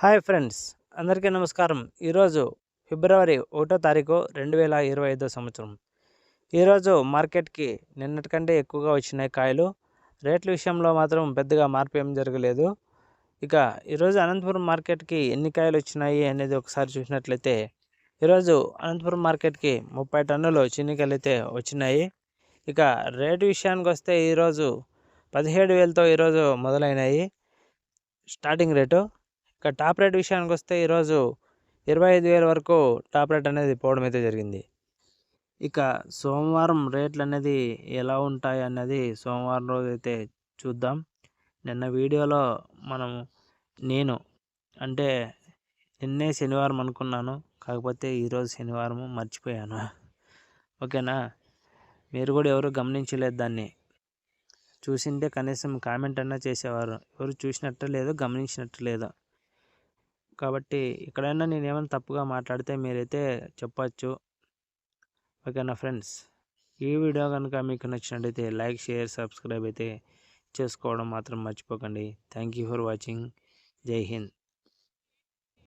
Hi friends అందరికీ నమస్కారం. ఈరోజు ఫిబ్రవరి ఒకటో తారీఖు రెండు వేల ఇరవై ఐదో సంవత్సరం. ఈరోజు మార్కెట్కి నిన్నటికంటే ఎక్కువగా వచ్చినాయి కాయలు. రేట్ల విషయంలో మాత్రం పెద్దగా మార్పు ఏం జరగలేదు. ఇక ఈరోజు అనంతపురం మార్కెట్కి ఎన్ని కాయలు వచ్చినాయి అనేది ఒకసారి చూసినట్లయితే ఈరోజు అనంతపురం మార్కెట్కి ముప్పై టన్నులు చిన్నికాయలు అయితే వచ్చినాయి. ఇక రేటు విషయానికి వస్తే ఈరోజు పదిహేడు వేలతో ఈరోజు మొదలైనాయి. స్టార్టింగ్ రేటు ఇక టాప్ రేట్ విషయానికి వస్తే ఈరోజు ఇరవై ఐదు వేల వరకు టాప్ రేట్ అనేది పోవడం అయితే జరిగింది. ఇక సోమవారం రేట్లు అనేది ఎలా ఉంటాయి అన్నది సోమవారం రోజు అయితే చూద్దాం. నిన్న వీడియోలో మనం నేను అంటే నిన్నే శనివారం అనుకున్నాను కాకపోతే ఈరోజు శనివారం మర్చిపోయాను. ఓకేనా? మీరు కూడా ఎవరు గమనించలేదు దాన్ని. చూసింటే కనీసం కామెంట్ అన్నా చేసేవారు. ఎవరు చూసినట్టు లేదు గమనించినట్టు లేదు. కాబట్టి ఎక్కడైనా నేను ఏమైనా తప్పుగా మాట్లాడితే మీరైతే చెప్పచ్చు. ఓకేనా ఫ్రెండ్స్? ఈ వీడియో కనుక మీకు నచ్చినట్టయితే లైక్ షేర్ సబ్స్క్రైబ్ అయితే చేసుకోవడం మాత్రం మర్చిపోకండి. Thank you for watching. Jai Hind.